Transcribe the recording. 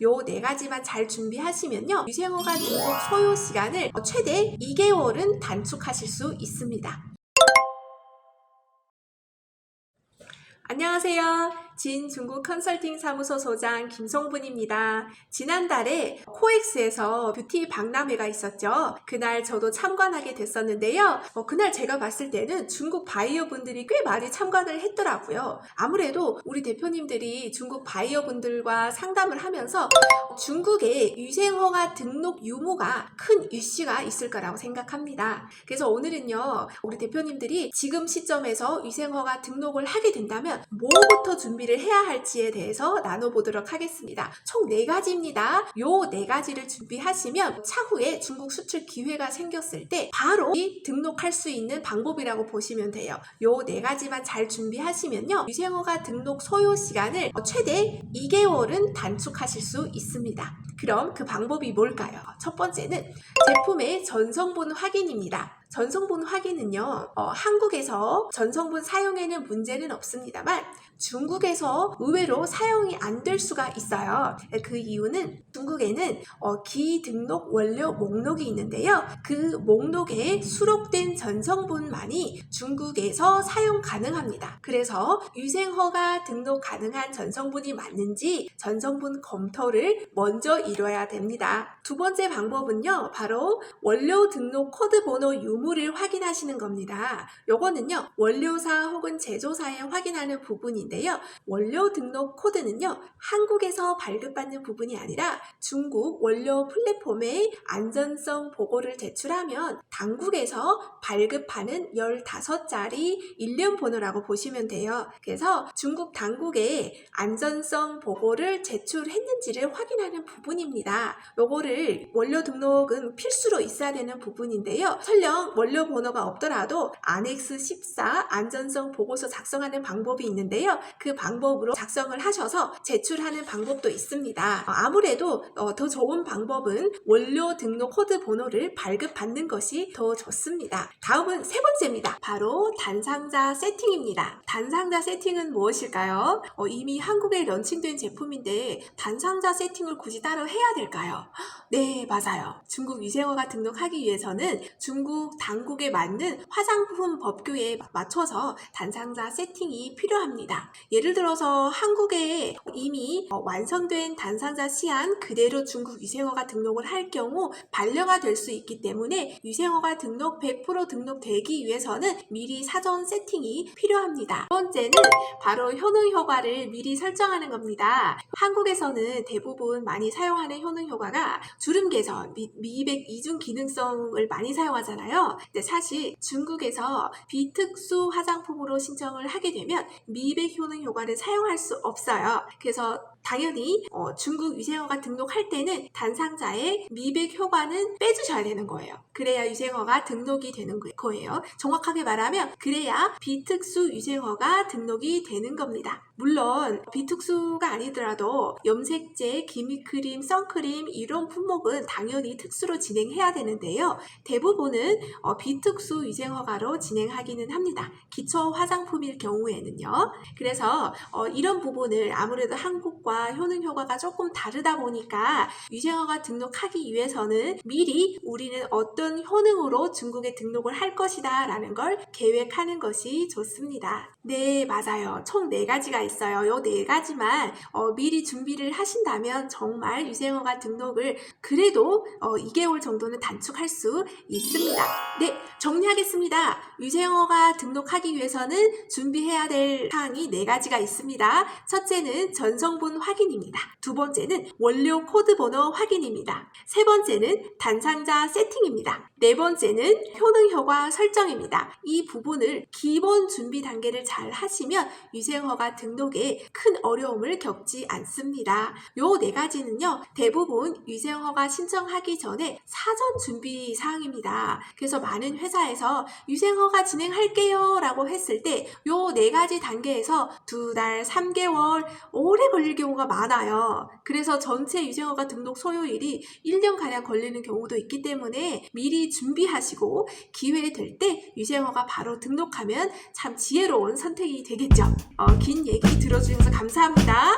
요 네 가지만 잘 준비하시면요. 유생허가 등록 소요 시간을 최대 2개월은 단축하실 수 있습니다. 안녕하세요. 진 중국 컨설팅 사무소 소장 김송분입니다. 지난달에 코엑스에서 뷰티 박람회가 있었죠. 그날 저도 참관하게 됐었는데요. 어, 그날 제가 봤을 때는 중국 바이어 분들이 꽤 많이 참관을 했더라고요. 아무래도 우리 대표님들이 중국 바이어 분들과 상담을 하면서 중국의 유생허가 등록 유무가 큰 이슈가 있을 거라고 생각합니다. 그래서 오늘은요, 우리 대표님들이 지금 시점에서 유생허가 등록을 하게 된다면 뭐부터 준비를 해야 할지에 대해서 나눠보도록 하겠습니다. 총네 가지입니다. 요네 가지를 준비하시면 차후에 중국 수출 기회가 생겼을 때 바로 이 등록할 수 있는 방법이라고 보시면 돼요. 요네 가지만 잘 준비하시면요. 유생허가 등록 소요 시간을 최대 2개월은 단축하실 수 있습니다. 그럼 그 방법이 뭘까요? 첫 번째는 제품의 전성분 확인입니다. 전성분 확인은요, 어, 한국에서 전성분 사용에는 문제는 없습니다만 중국에서 의외로 사용이 안 될 수가 있어요. 그 이유는 중국에는 어, 기등록 원료 목록이 있는데요. 그 목록에 수록된 전성분만이 중국에서 사용 가능합니다. 그래서 유생허가 등록 가능한 전성분이 맞는지 전성분 검토를 먼저 이뤄야 됩니다. 두 번째 방법은요, 바로 원료 등록 코드 번호 유무를 확인하시는 겁니다. 요거는요, 원료사 혹은 제조사에 확인하는 부분인데요. 원료 등록 코드는요, 한국에서 발급받는 부분이 아니라 중국 원료 플랫폼에 안전성 보고를 제출하면 당국에서 발급하는 15자리 일련 번호라고 보시면 돼요. 그래서 중국 당국에 안전성 보고를 제출했는지를 확인하는 부분 입니다. 요거를 원료 등록은 필수로 있어야 되는 부분인데요. 설령 원료 번호가 없더라도 안엑스 14 안전성 보고서 작성하는 방법이 있는데요. 그 방법으로 작성을 하셔서 제출하는 방법도 있습니다. 어, 아무래도 어, 더 좋은 방법은 원료 등록 코드 번호를 발급받는 것이 더 좋습니다. 다음은 세 번째입니다. 바로 단상자 세팅입니다. 단상자 세팅은 무엇일까요? 어, 이미 한국에 런칭된 제품인데 단상자 세팅을 굳이 따로 해야 될까요? 네, 맞아요. 중국 위생허가 등록하기 위해서는 중국 당국에 맞는 화장품 법규에 맞춰서 단상자 세팅이 필요합니다. 예를 들어서 한국에 이미 어, 완성된 단상자 시안 그대로 중국 위생허가 등록을 할 경우 반려가 될 수 있기 때문에 위생허가 등록 100% 등록되기 위해서는 미리 사전 세팅이 필요합니다. 두 번째는 바로 효능 효과를 미리 설정하는 겁니다. 한국에서는 대부분 많이 사용 하는 효능 효과가 주름 개선, 미, 미백 이중 기능성을 많이 사용하잖아요. 근데 사실 중국에서 비특수 화장품으로 신청을 하게 되면 미백 효능 효과를 사용할 수 없어요. 그래서 당연히 어, 중국 유생어가 등록할 때는 단상자의 미백 효과는 빼주셔야 되는 거예요. 그래야 유생어가 등록이 되는 거- 거예요. 정확하게 말하면 그래야 비특수 유생어가 등록이 되는 겁니다. 물론 비특수가 아니더라도 염색제, 기미크림, 선크림 이런 품목은 당연히 특수로 진행해야 되는데요. 대부분은 어, 비특수 유생허가로 진행하기는 합니다. 기초 화장품일 경우에는요. 그래서 어, 이런 부분을 아무래도 한국과 효능 효과가 조금 다르다 보니까 유생허가 등록하기 위해서는 미리 우리는 어떤 효능으로 중국에 등록을 할 것이다 라는 걸 계획하는 것이 좋습니다. 네, 맞아요. 총 네가지가 있어요. 요네 가지만 어, 미리 준비를 하신다면 정말 유생허가 등록을 그래도 어, 2개월 정도는 단축할 수 있습니다. 네, 정리하겠습니다. 유생허가 등록하기 위해서는 준비해야 될 사항이 네 가지가 있습니다. 첫째는 전성분 확인입니다. 두 번째는 원료 코드 번호 확인입니다. 세 번째는 단상자 세팅입니다. 네 번째는 효능 효과 설정입니다. 이 부분을 기본 준비 단계를 잘 하시면 유생허가 등록에 큰 어려움을 겪지 않습니다. 요 네 가지는요, 대부분 유생허가 신청하기 전에 사전 준비 사항입니다. 그래서 많은 회사에서 유생허가 진행할게요 라고 했을 때 요 네 가지 단계에서 두 달, 3개월, 오래 걸릴 경우가 많아요. 그래서 전체 유생허가 등록 소요일이 1년가량 걸리는 경우도 있기 때문에 미리 준비하시고 기회 될 때 유생허가 바로 등록하면 참 지혜로운 선택이 되겠죠. 어, 긴 얘기 들어주셔서 감사합니다.